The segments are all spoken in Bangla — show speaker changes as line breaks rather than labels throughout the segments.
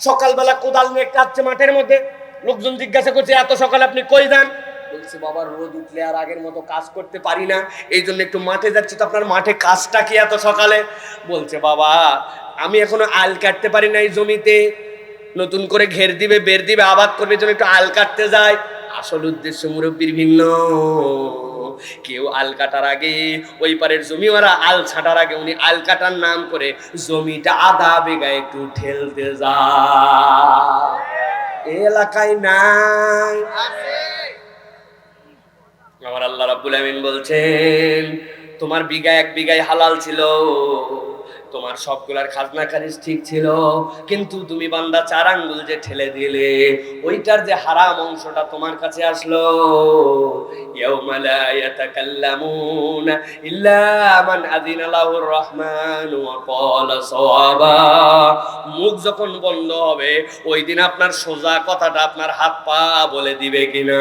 সকালবেলা কোদাল নিয়ে কাটছে মাঠের মধ্যে। লোকজন জিজ্ঞাসা করছে, এত সকালে আপনি কই যান? বলছে, বাবা, রোদ উঠলে আর আগের মতো কাজ করতে পারি না। এই জন্য একটু মাঠে যাচ্ছি তো আপনার মাঠে কাজটা কি এত সকালে? বলছে, বাবা, আমি এখনও আল কাটতে পারি না এই জমিতে। নতুন করে ঘের দিবে, বের দিবে, আবাদ করবে জন্য একটু আল কাটতে যায় আসল উদ্দেশ্য মুরব্বীর ভিন্ন। কেউ আল কাটার আগে, ওই পারের জমিওয়ালা আল ছাটার আগে উনি আল কাটার নাম করে জমিটা আধা বেগা একটু ঠেলতে যা এলাকায় নাই। আমার আল্লাহ রাবুল আমিন বলছেন, তোমার বিঘা এক বিঘায় হালাল ছিল। তোমার সবগুলার খাজনা খারিজ ঠিক ছিল। কিন্তু তুমি বান্দা চার আঙ্গুল যে ঠেলে দিলে, ওইটার যে হারাম অংশটা তোমার কাছে আসলো। মুখ যখন বন্ধ হবে, ওই দিন আপনার সোজা কথাটা আপনার হাত পা বলে দিবে কিনা।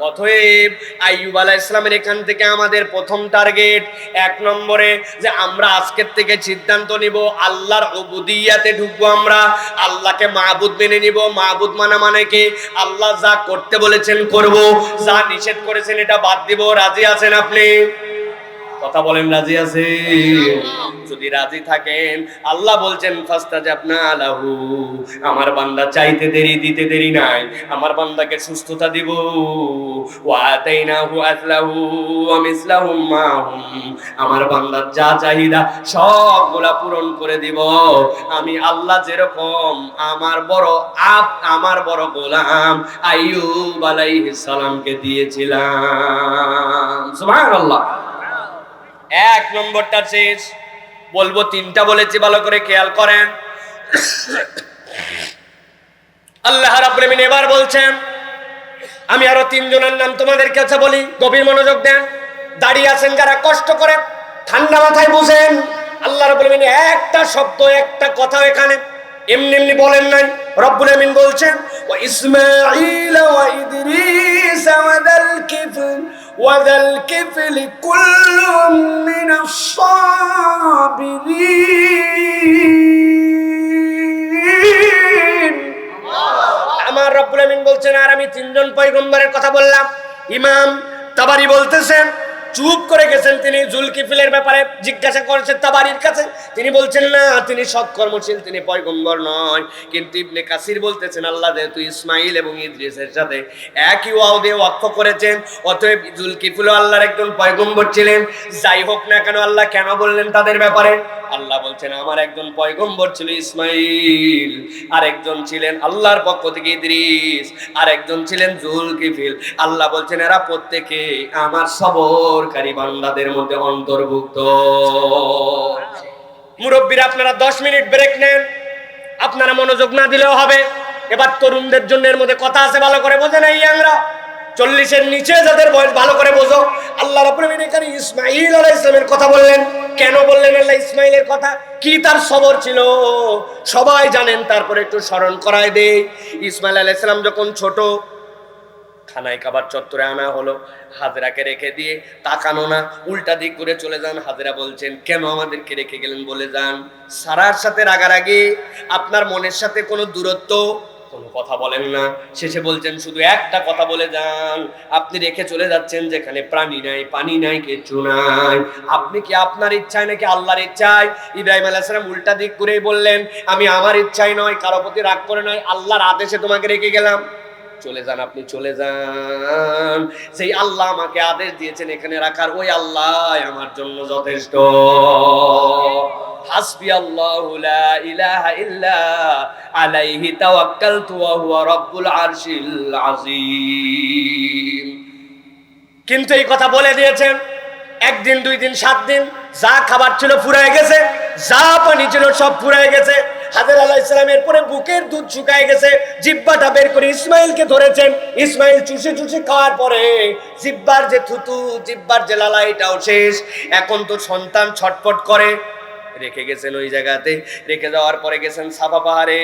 অতএব আইয়ুব আলাহ ইসলামের এখান থেকে আমাদের প্রথম টার্গেট এক নম্বরে যে আমরা আজকের থেকে সিদ্ধান্ত নিব আল্লাহর উবুদিয়াতে ঢুকবো আমরা, আল্লাহকে মাহবুদ মেনে নিব। মাহবুদ মানা মানে কি? আল্লাহ যা করতে বলেছেন করব, যা নিষেধ করেছেন এটা বাদ দিব। রাজি আছেন আপনি? কথা বলেন, রাজি আছে যদি রাজি থাকেন, আল্লাহ বলছেন, ফাস্তাজাবনা লাহু। আমার বান্দা চাইতে দেরি, দিতে দেরি নাই। আমার বান্দাকে সুস্থতা দিব। ওয়া আতাইনাহু আসলাহু ওয়া মিসলাহুম মাহুম আমার বান্দার যা চাহিদা, সবগুলা পূরণ করে দিব। আমি আল্লাহ যেরকম আমার বড় আপ আমার বড় গোলাম, আইয়ুব আলাইহিস সালামকে দিয়েছিলাম। সুবহানাল্লাহ। এক নম্বরটা শেষ। বলব তিনটা বলেছি, ভালো করে খেয়াল করেন। আল্লাহ রাব্বুল আমিন এবার বলছেন, আমি আরও তিনজনের নাম তোমাদের কাছে বলি, গভীর মনোযোগ দেন। দাঁড়িয়ে আছেন যারা কষ্ট করে, ঠান্ডা মাথায় বুঝেন। আল্লাহ আমিন একটা শব্দ, একটা কথা এখানে এমনি এমনি বলেন নাই। রব্বুল বলছেন, ওয়া ইসমাঈল ওয়া ইদরিস ওয়া দাল কিফল, ওয়া দাল কিফল কুল্লুম মিনাস আমার রব্বুল আমিন বলছেন আর আমি তিনজন পয়গম্বরের কথা বললাম। ইমাম তাবারি বলতেছেন চুপ করে গেছেন তিনি জুলকিফিলের ব্যাপারে জিজ্ঞাসা করেছেন তাবারির কাছে। তিনি বলছেন, না, তিনি সৎকর্মশীল তিনি পয়গম্বর নয়। কিন্তু ইবনে কাসির বলতেছেন, আল্লাহ যেহেতু ইসমাইল এবং ইদ্রিসের সাথে একই ওয়াও দিয়ে ওয়াক্ফ করেছেন, অতএব জুলকিফিলও আল্লাহর একজন পয়গম্বর ছিলেন। যাই হোক না কেন, আল্লাহ কেন বললেন তাদের ব্যাপারে? আল্লাহ বলছেন, আমার একজন পয়গম্বর ছিল ইসমাইল আর একজন ছিলেন আল্লাহর পক্ষ থেকে ইদ্রিস আর একজন ছিলেন জুলকিফিল। আল্লাহ বলছেন, এরা প্রত্যেকে আমার সবরকারী বান্দাদের মধ্যে অন্তর্ভুক্ত। মুরব্বীরা, আপনারা দশ মিনিট ব্রেক নেন। আপনারা মনোযোগ না দিলেও হবে। এবার তরুণদের জন্য এর মধ্যে কথা আছে, ভালো করে বোঝে না ইয়াংরা। চল্লিশের নিচে যাদের বয়স, ভালো করে বোঝো। আল্লাহ আমিন এখানে ইসমাইল আলাইহিস সালামের কথা বললেন। কেন বললেন আল্লাহ ইসমাইলের কথা? কি তার সবর ছিল? সবাই জানেন, তারপরে একটু স্মরণ করায় দেই ইসমাইল আলাইহিস সালাম যখন ছোট খানায় কাবার চত্বরে আনা হলো, হাজরাকে রেখে দিয়ে তাকানো না, উল্টা দিক করে চলে যান। হাজরা বলছেন, কেন আমাদেরকে রেখে গেলেন? বলে যান। সারার সাথে রাগারাগি, আপনার মনের সাথে কোনো দূরত্ব, কোনো কথা বলেন না। শেষে বলছেন, শুধু একটা কথা বলে যান। আপনি রেখে চলে যাচ্ছেন যেখানে প্রাণী নাই, পানি নাই কিছু নাই। আপনি কি আপনার ইচ্ছায় নাকি আল্লাহর ইচ্ছায়? ইব্রাহিম আলাইহিস সালাম উল্টা দিক করেই বললেন, আমি আমার ইচ্ছায় নয়, কারও প্রতি রাগ করে নয়, আল্লাহর আদেশে তোমাকে রেখে গেলাম। চলে যান, আপনি চলে যান। সেই আল্লাহ আমাকে আদেশ দিয়েছেন এখানে রাখার, ওই আল্লাহ আমার জন্য যথেষ্ট। হাসবি আল্লাহু লা ইলাহা ইল্লা আলাইহি তাওয়াক্কালতু ওয়া হুয়া রাব্বুল আরশিল আযীম। কিন্তু এই কথা বলে দিয়েছেন, একদিন, দুই দিন, সাত দিন, যা খাবার ছিল ফুরায় গেছে, যা পানি ছিল সব ফুরায় গেছে। হাজার আলাহ ইসলামের পরে বুকের দুধ শুকায় গেছে, জিব্বাটা বের করে ইসমাইলকে ধরেছেন। ইসমাইল চুষে চুষে খাওয়ার পরে জিব্বার যে থুতু, জিব্বার যে লালা, এটাও শেষ। এখন তো সন্তান ছটফট করে। রেখে গেছেন ওই জায়গাতে। রেখে যাওয়ার পরে গেছেন সাফা পাহাড়ে।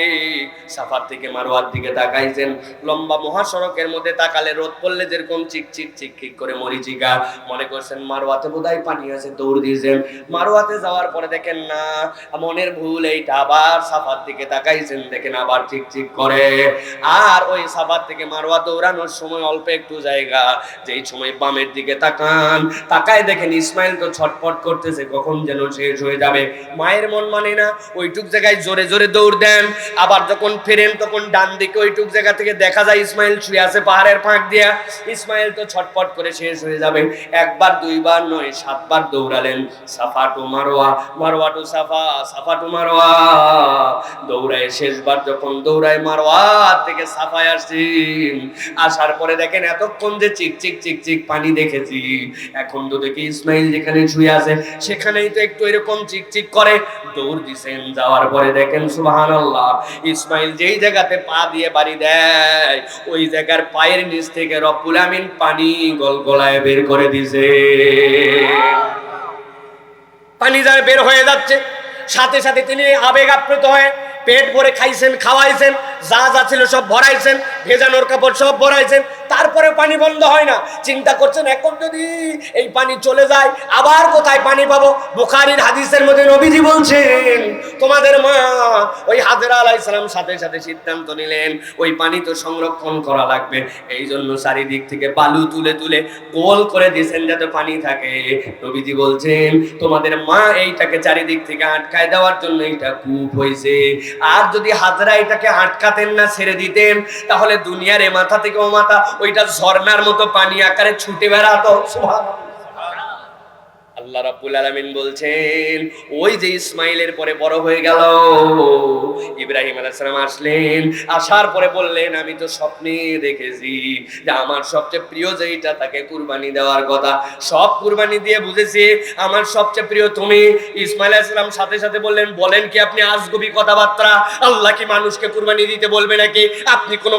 সাফার থেকে মারোয়ার দিকে তাকাইছেন। লম্বা মহাসড়কের মধ্যে তাকালে রোদ পড়লে যেরকম চিক চিক চিক চিক করে মরিচিকা। মনে করছেন মারোয়াতে বোধহয় পানি আছে, দৌড় দিয়েছেন। মারোয়াতে যাওয়ার পরে দেখেন, না, মনের ভুল, এইটা আবার সাফার দিকে তাকাইছেন। দেখেন আবার চিক চিক করে। আর ওই সাফার থেকে মারোয়া দৌড়ানোর সময় অল্প একটু জায়গা। যেই সময় বামের দিকে তাকান, তাকায় দেখেন ইসমাইল তো ছটফট করতেছে, কখন যেন শেষ হয়ে যাবে। মায়ের মন মানে না, ওইটুক জায়গায় জোরে জোরে দৌড় দেন, আবার যখন ফেরেন তখন ডান দিকে ওইটুক জায়গা থেকে দেখা যায় ইসমাইল শুয়ে আছে পাহাড়ের ফাঁক দিয়া। ইসমাইল তো ছটফট করে শেষ হয়ে যাবে। একবার, দুইবার, নয়, সাতবার দৌড়ালেন। Safa to Marwa Marwa to Safa Safa to Marwa. দৌড়ায় শেষবার যখন দৌড়ায় মারোয়া থেকে সাফায় আসছি। আসার পরে দেখেন এতক্ষণ যে চিক চিক চিক চিক পানি দেখেছি। এখন তো দেখি ইসমাইল যেখানে শুয়ে আছে, সেখানেই তো একটু এরকম চিক চিক করে। দৌড় দিছেন, যাওয়ার পরে দেখেন সুবাহান আল্লাহ ইসমাইল যেই জায়গাতে পা দিয়ে বাড়ি দেয়, ওই জায়গার পায়ের নিচ থেকে রব্বুল আমিন পানি গলগলায় বের করে দিছে। পানি যার বের হয়ে যাচ্ছে, সাথে সাথে তিনি আবেগ আপ্লুত হয়ে, পেট ভরে খাইছেন, খাওয়াইছেন যা যা ছিল সব ভরাইছেন ভেজানোর কাপড় সব ভরাইছেন তারপরে পানি বন্ধ হয় না। চিন্তা করছেন, এখন যদি এই পানি চলে যায়, আবার কোথায় পানি পাবো? বুখারির হাদিসের মধ্যে নবীজি বলছেন, তোমাদের মা ওই হাজরা আলাই সালাম সাথে সাথে সিদ্ধান্ত নিলেন, ওই পানি তো সংরক্ষণ করা লাগবে। এই জন্য চারিদিক থেকে বালু তুলে তুলে গোল করে দিয়েছেন যাতে পানি থাকে। নবীজি বলছেন, তোমাদের মা এইটাকে চারিদিক থেকে আটকায় দেওয়ার জন্য এইটা কূপ হয়েছে আর যদি হাজরা এটাকে আটকাতেন না, ছেড়ে দিতেন তাহলে দুনিয়ার এ মাথা থেকে ও মাথা, ওইটা ঝর্নার মতো পানি আকারে ছুটে বেড়াতো সুবহানাল্লাহ। আল্লাহ রাব্বুল আলামিন বলছেন, ওই যে ইসমাইলের পরে বড় হয়ে গেল, ইব্রাহিম আলাইহিস সালাম আসলেন, আসার পরে বললেন, আমি তো স্বপ্নে দেখেছি যে আমার সবচেয়ে প্রিয় যেইটা তাকে কুরবানি দেওয়ার কথা। সব কুরবানি দিয়ে বুঝেছি, আমার সবচেয়ে প্রিয় তুমি। ইসমাইল আলাইহিস সালাম সাথে সাথে বললেন, বলেন কি আপনি আজগবি কথাবার্তা? আল্লাহ কি মানুষকে কুরবানি দিতে বলবে নাকি? আপনি কোনো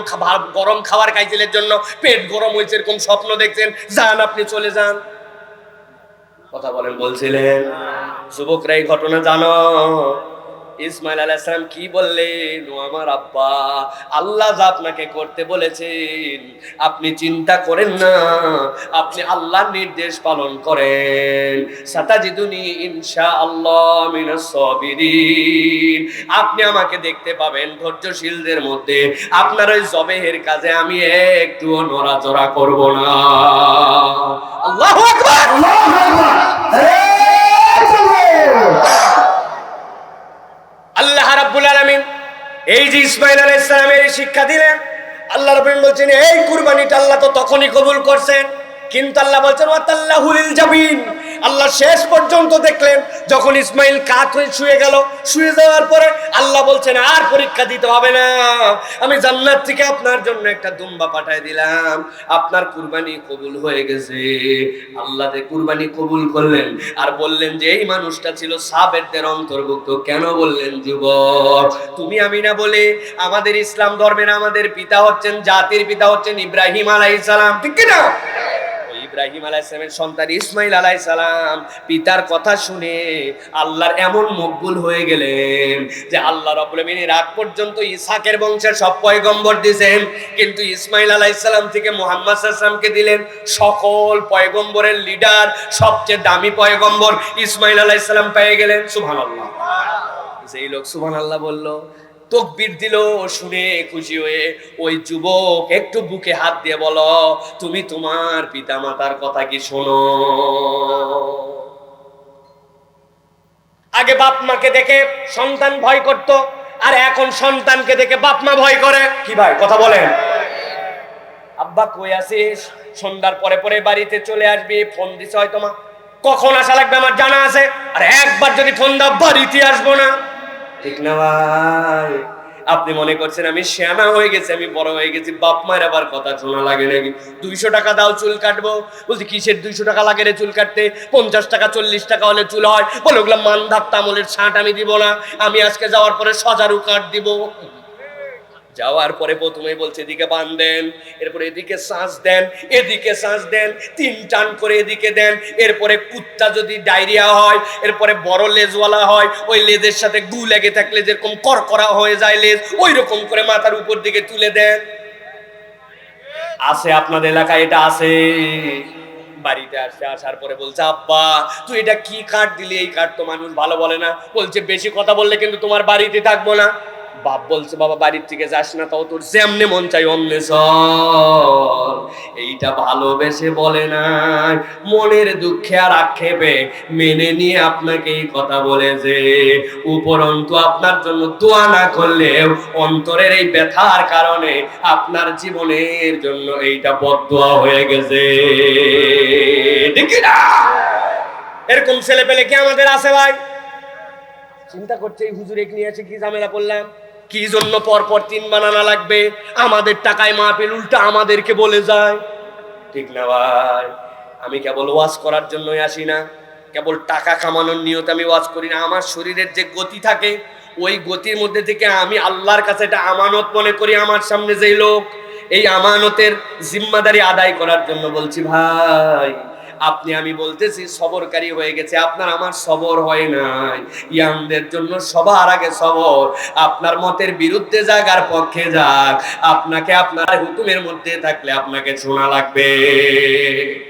গরম খাবার খাইছিলের জন্য, পেট গরম হয়েছে এরকম স্বপ্ন দেখছেন, যান আপনি চলে যান। কথা বলেন, বলছিলেন যুবকরা এই ঘটনা জানো? ইসমাইল আলাইসালাম কি বললেন? ও আমার আব্বা, আল্লাহ যা আপনাকে করতে বলেছেন, আপনি চিন্তা করেন না, আপনি আল্লাহর নির্দেশ পালন করেন। সাতাজিদুনি ইনশা আল্লাহ সাবিরিন। আপনি আমাকে দেখতে পাবেন ধৈর্যশীলদের মধ্যে। আপনার ওই জবেহের কাজে আমি একটুও নড়াচড়া করব না। আল্লাহু আকবার! আল্লাহ রাব্বুল আলামিন এই যে ইসমাইল আলাইহিস ইসলামের শিক্ষা দিলেন। আল্লাহ রবীন্দ্র বলছেন, এই কুরবানিটা আল্লাহ তো তখনই কবুল করছেন। কিন্তু আল্লাহ বলছেন, ওয়াতাল্লাহুল জাবিন। আল্লাহ শেষ পর্যন্ত দেখলেন, যখন ইসমাইল কাত হয়ে শুয়ে গেল, শুয়ে যাওয়ার পরে আল্লাহ বলছেন, আর পরীক্ষা দিতে হবে না। আমি জান্নাত থেকে আপনার জন্য একটা দুম্বা পাঠায় দিলাম। আপনার কুরবানি কবুল হয়ে গেছে। আল্লাহ যে কুরবানি কবুল করলেন আর বললেন যে, এই মানুষটা ছিল সাবেরদের অন্তর্ভুক্ত। কেন বললেন, যুবক, তুমি আমি না বলে আমাদের ইসলাম ধর্মের আমাদের পিতা হচ্ছেন, জাতির পিতা হচ্ছেন ইব্রাহিম আলাইহিস সালাম। ঠিক না ইব্রাহিম আলাইসালামের সন্তান ইসমাইল আলাইসালাম পিতার কথা শুনে আল্লাহর এমন মকবুল হয়ে গেলেন যে আল্লাহ রব্বুল আমিনের আগ পর্যন্ত ইসাকের বংশের সব পয়গম্বর দিয়েছেন কিন্তু ইসমাইল আলাইসালাম থেকে মোহাম্মদ সাল্লামকে দিলেন সকল পয়গম্বরের লিডার, সবচেয়ে দামি পয়গম্বর ইসমাইল আলাইসালাম পেয়ে গেলেন। সুভান আল্লাহ যেই লোক সুভান আল্লাহ বলল তকবির দিল, শুনে খুশি হয়ে ওই যুবক একটু বুকে হাত দিয়ে বলো, তুমি তোমার পিতা মাতার কথা কি শোনো? আগে বাপ মাকে দেখে সন্তান ভয় করত, আর এখন সন্তানকে দেখে বাপ মা ভয় করে। কি ভাই, কথা বলেন। আব্বা, কই আছিস? সন্ধ্যার পরে পরে বাড়িতে চলে আসবি, ফোন দিছে হয়তো মা। কখন আসা লাগবে আমার জানা আছে? আর একবার যদি ফোন দাও, বাড়িতে আসব না। ঠিক না ভাই? আপনি মনে করছেন আমি শ্যামা হয়ে গেছি, আমি বড় হয়ে গেছি, বাপ মায়ের আবার কথা শোনা লাগে নাকি? দুইশো টাকা দাও চুল কাটবো। বলছি, কিসের দুইশো টাকা লাগে রে চুল কাটতে? পঞ্চাশ টাকা, চল্লিশ টাকা হলে চুল হয়। বলে ওগুলো মান ধাক তামলের ছাঁট আমি দিব না। আমি আজকে যাওয়ার পরে সজারু কাট দিব। যাওয়ার পরে প্রথমে বলছে, এদিকে বান দেন, এরপরে এদিকে শ্বাস দেন, এদিকে শ্বাস দেন, তিন টান করে এদিকে দেন, এরপরে কুত্তা যদি ডায়রিয়া হয়, এরপরে বড় লেজওয়ালা হয়, ওই লেজের সাথে গু লেগে থাকলে যেরকম করকরা হয়ে যায় লেজ ওই রকম করে মাথার উপর দিকে তুলে দেন। আছে আপনাদের এলাকায়, এটা আছে। বাড়িতে আসছে আসার পরে বলছে, আব্বা, তুই এটা কি কাঠ দিলি? এই কাঠ তো মানুষ ভালো বলে না। বলছে, বেশি কথা বললে কিন্তু তোমার বাড়িতে থাকব না। বাপ বলছে, বাবা, বাড়ির থেকে যাস না, তাও তোর যেমনে মন চাই অমনে সর এইটা ভালোবেসে বলে না মনের দুঃখে আর আক্ষেপে মেনে নিয়ে আপনাকে এই কথা বলেছে উপরন্তু আপনার জন্য দোয়া না করলেও অন্তরের এই ব্যথার কারণে আপনার জীবনের জন্য এইটা বদোয়া হয়ে গেছে। এরকম ছেলে পেলে কি আমাদের আছে ভাই? চিন্তা করছে, এই হুজুরে নিয়ে এসে কি ঝামেলা করলাম? কি জন্য পর পর তিন বানানা লাগবে? আমাদের টাকায় মাহফিল উল্টা আমাদেরকে বলে যায়। ঠিক না ভাই? আমি কেবল ওয়াজ করার জন্যই আসি না। কেবল টাকা কামানোর নিয়ত আমি ওয়াজ করি না। আমার শরীরের যে গতি থাকে, ওই গতির মধ্যে থেকে আমি আল্লাহর কাছে এটা আমানত মনে করি আমার সামনে যেই লোক। এই আমানতের জিম্মাদারি আদায় করার জন্য বলছি, ভাই আপনি, আমি বলতেছি, সবরকারী হয়ে গেছে। আপনার আমার সবর হয় নাই। ইয়াংদের জন্য সবার আগে সবর। আপনার মতের বিরুদ্ধে যাক আর পক্ষে যাক। আপনাকে আপনার হুকুমের মধ্যে থাকলে আপনাকে শোনা লাগবে।